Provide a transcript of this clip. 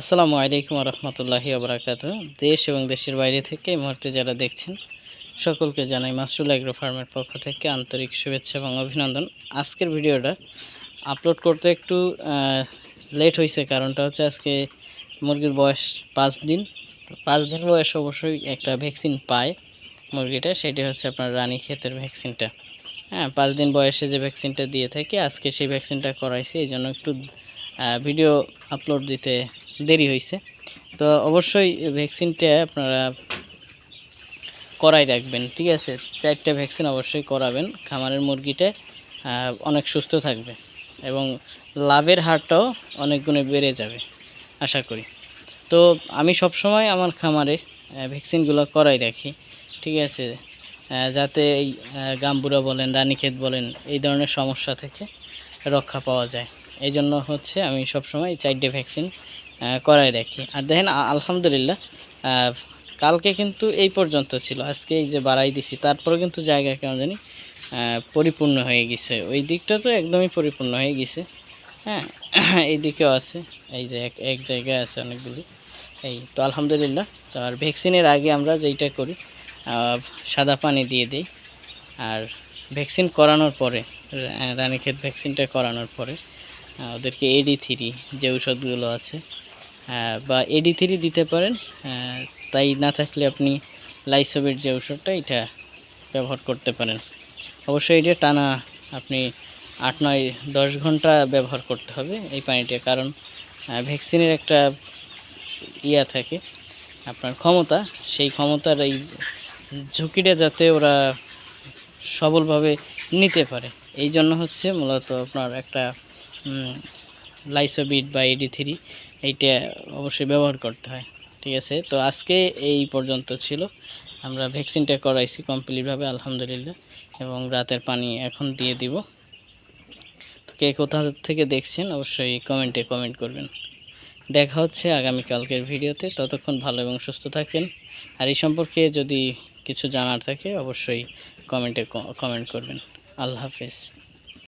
আসসালামু আলাইকুম রহমতুল্লাহি আবরাকাত দেশ এবং দেশের বাইরে থেকে এই মুহূর্তে যারা দেখছেন, সকলকে জানাই মাসরুল অ্যাগ্রো ফার্মের পক্ষ থেকে আন্তরিক শুভেচ্ছা এবং অভিনন্দন। আজকের ভিডিওটা আপলোড করতে একটু লেট হয়েছে কারণটা হচ্ছে আজকে মুরগির বয়স পাঁচ দিন। পাঁচ দিন বয়স অবশ্যই একটা ভ্যাকসিন পায় মুরগিটা, সেটি হচ্ছে আপনার রানী ক্ষেতের ভ্যাকসিনটা হ্যাঁ পাঁচ দিন বয়সে যে ভ্যাকসিনটা দিয়ে থাকে, আজকে সেই ভ্যাকসিনটা করাইছি এই জন্য একটু ভিডিও আপলোড দিতে দেরি হয়েছে। তো অবশ্যই ভ্যাকসিনটা আপনারা করাই রাখবেন, ঠিক আছে? চারটা ভ্যাকসিন অবশ্যই করাবেন খামারের মুরগিটা অনেক সুস্থ থাকবে এবং লাভের হারটাও অনেক গুণে বেড়ে যাবে, আশা করি। তো আমি সবসময় আমার খামারে ভ্যাকসিনগুলো করাই রাখি, ঠিক আছে? যাতে এই গাম্বুরা বলেন, রানীক্ষেত বলেন, এই ধরনের সমস্যা থেকে রক্ষা পাওয়া যায়। এই জন্য হচ্ছে আমি সবসময় চারটে ভ্যাকসিন করাই রাখি। আর দেখেন আলহামদুলিল্লাহ কালকে কিন্তু এই পর্যন্ত ছিল। আজকে এই যে বাড়াই দিছি তারপরে কিন্তু জায়গা কেমন জানি পরিপূর্ণ হয়ে গেছে। ওই দিকটা তো একদমই পরিপূর্ণ হয়ে গেছে। হ্যাঁ এই দিকেও আছে। এই যে এক এক জায়গায় আছে অনেকগুলি। এই তো আলহামদুলিল্লাহ, তো আর ভ্যাকসিনের আগে আমরা যেইটা করি সাদা পানি দিয়ে দিই। আর ভ্যাকসিন করানোর পরে রানীক্ষেত ভ্যাকসিনটা করানোর পরে ওদেরকে এডি থ্রি যে ঔষধগুলো আছে বা এডি থ্রি দিতে পারেন তাই না থাকলে আপনি লাইসোবের যে ঔষধটা, এটা ব্যবহার করতে পারেন। অবশ্যই এটা টানা আপনি আট নয়, দশ ঘণ্টা ব্যবহার করতে হবে এই পানিটা, কারণ ভ্যাকসিনের একটা ইয়া থাকে, আপনার ক্ষমতা, সেই ক্ষমতার এই ঝুঁকিটা যাতে ওরা সবলভাবে নিতে পারে। এই জন্য হচ্ছে মূলত আপনার একটা লাইসোবিট বা এডি থ্রি এইটা অবশ্যই ব্যবহার করতে হয়, ঠিক আছে? তো আজকে এই পর্যন্ত ছিল। আমরা ভ্যাকসিনটা করাইছি কমপ্লিটভাবে, আলহামদুলিল্লাহ, এবং রাতের পানি এখন দিয়ে দিব। তো কে কোথা থেকে দেখছেন, অবশ্যই কমেন্টে কমেন্ট করবেন। দেখা হচ্ছে আগামীকালকের ভিডিওতে। ততক্ষণ ভালো এবং সুস্থ থাকেন আর এই সম্পর্কে যদি কিছু জানার থাকে, অবশ্যই কমেন্টে কমেন্ট করবেন। আল্লাহ হাফেজ।